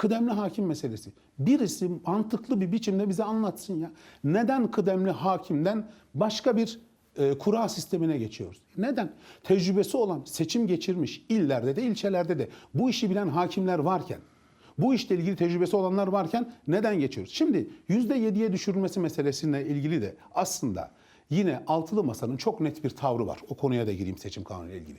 Kıdemli hakim meselesi. Birisi mantıklı bir biçimde bize anlatsın ya. Neden kıdemli hakimden başka bir e, kura sistemine geçiyoruz? Neden? Tecrübesi olan, seçim geçirmiş illerde de ilçelerde de bu işi bilen hakimler varken bu işle ilgili tecrübesi olanlar varken neden geçiyoruz? Şimdi %7'ye düşürülmesi meselesiyle ilgili de aslında yine altılı masanın çok net bir tavrı var. O konuya da gireyim seçim kanunu ilgili.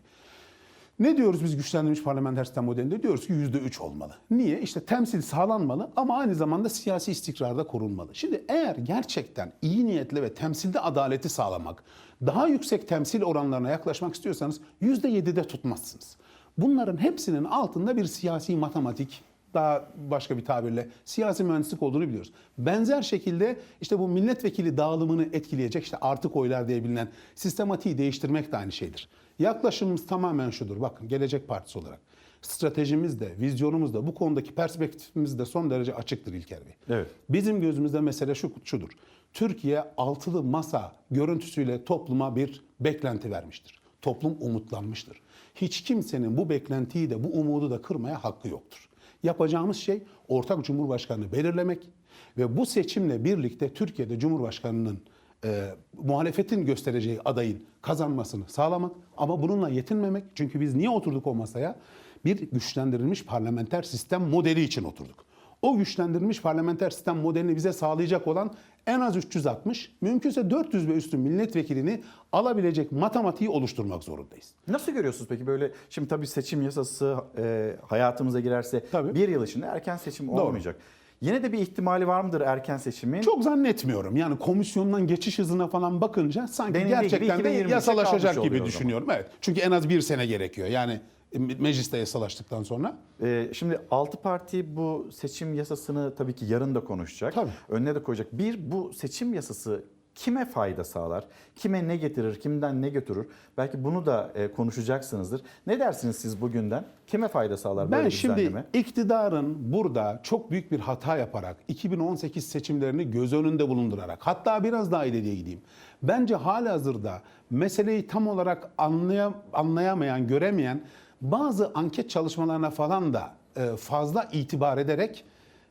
Ne diyoruz biz güçlendirilmiş parlamenter sistem modelinde? Diyoruz ki %3 olmalı. Niye? İşte temsil sağlanmalı ama aynı zamanda siyasi istikrar da korunmalı. Şimdi eğer gerçekten iyi niyetle ve temsilde adaleti sağlamak, daha yüksek temsil oranlarına yaklaşmak istiyorsanız %7'de tutmazsınız. Bunların hepsinin altında bir siyasi matematik, daha başka bir tabirle siyasi mühendislik olduğunu biliyoruz. Benzer şekilde işte bu milletvekili dağılımını etkileyecek işte artık oylar diye bilinen sistematiği değiştirmek de aynı şeydir. Yaklaşımımız tamamen şudur. Bakın Gelecek Partisi olarak stratejimiz de, vizyonumuz da, bu konudaki perspektifimiz de son derece açıktır İlker Bey. Evet. Bizim gözümüzde mesele şu, şudur. Türkiye altılı masa görüntüsüyle topluma bir beklenti vermiştir. Toplum umutlanmıştır. Hiç kimsenin bu beklentiyi de bu umudu da kırmaya hakkı yoktur. Yapacağımız şey ortak cumhurbaşkanını belirlemek ve bu seçimle birlikte Türkiye'de cumhurbaşkanının e, muhalefetin göstereceği adayın kazanmasını sağlamak ama bununla yetinmemek. Çünkü biz niye oturduk o masaya? Bir güçlendirilmiş parlamenter sistem modeli için oturduk. O güçlendirilmiş parlamenter sistem modelini bize sağlayacak olan en az 360, mümkünse 400 ve üstü milletvekilini alabilecek matematiği oluşturmak zorundayız. Nasıl görüyorsunuz peki böyle şimdi tabii seçim yasası e, hayatımıza girerse Tabii. bir yıl içinde erken seçim olmayacak. Yine de bir ihtimali var mıdır erken seçimin? Çok zannetmiyorum. Yani komisyondan geçiş hızına falan bakınca sanki Denildiği gibi gerçekten de 2023'e yasalaşacak gibi düşünüyorum. Evet. Çünkü en az bir sene gerekiyor. Yani mecliste yasalaştıktan sonra. Ee, şimdi altı parti bu seçim yasasını tabii ki yarın da konuşacak. Tabii. Önüne de koyacak. Bir bu seçim yasası kime fayda sağlar? Kime ne getirir? Kimden ne götürür? Belki bunu da e, konuşacaksınızdır. Ne dersiniz siz bugünden? Kime fayda sağlar böyle Ben şimdi düzenleme? iktidarın burada çok büyük bir hata yaparak 2018 seçimlerini göz önünde bulundurarak hatta biraz daha ileriye gideyim. Bence halihazırda meseleyi tam olarak anlaya, anlayamayan, göremeyen bazı anket çalışmalarına falan da e, fazla itibar ederek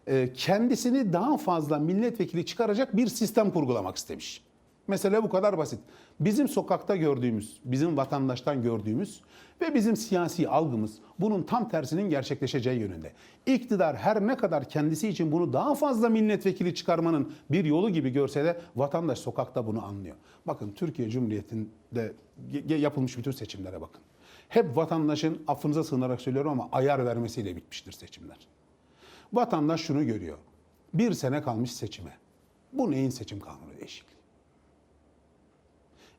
e, kendisini daha fazla milletvekili çıkaracak bir sistem kurgulamak istemiş. Mesele bu kadar basit. Bizim sokakta gördüğümüz, bizim vatandaştan gördüğümüz ve bizim siyasi algımız bunun tam tersinin gerçekleşeceği yönünde. İktidar her ne kadar kendisi için bunu daha fazla milletvekili çıkarmanın bir yolu gibi görse de vatandaş sokakta bunu anlıyor. Bakın Türkiye Cumhuriyeti'nde yapılmış bütün seçimlere bakın. Hep vatandaşın affınıza sığınarak söylüyorum ama ayar vermesiyle bitmiştir seçimler. Vatandaş şunu görüyor. Bir sene kalmış seçime. Bu neyin seçim kanunu değişikliği?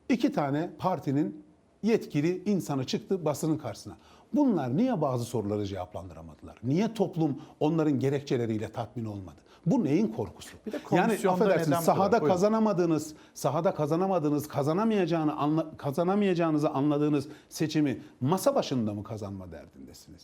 İki tane partinin yetkili insanı çıktı basının karşısına. Bunlar niye bazı soruları cevaplandıramadılar? Niye toplum onların gerekçeleriyle tatmin olmadı? Bu neyin korkusu? Bir de yani affedersiniz sahada? Buyurun. kazanamadığınız, sahada kazanamadığınız, kazanamayacağını anla, kazanamayacağınızı anladığınız seçimi masa başında mı kazanma derdindesiniz?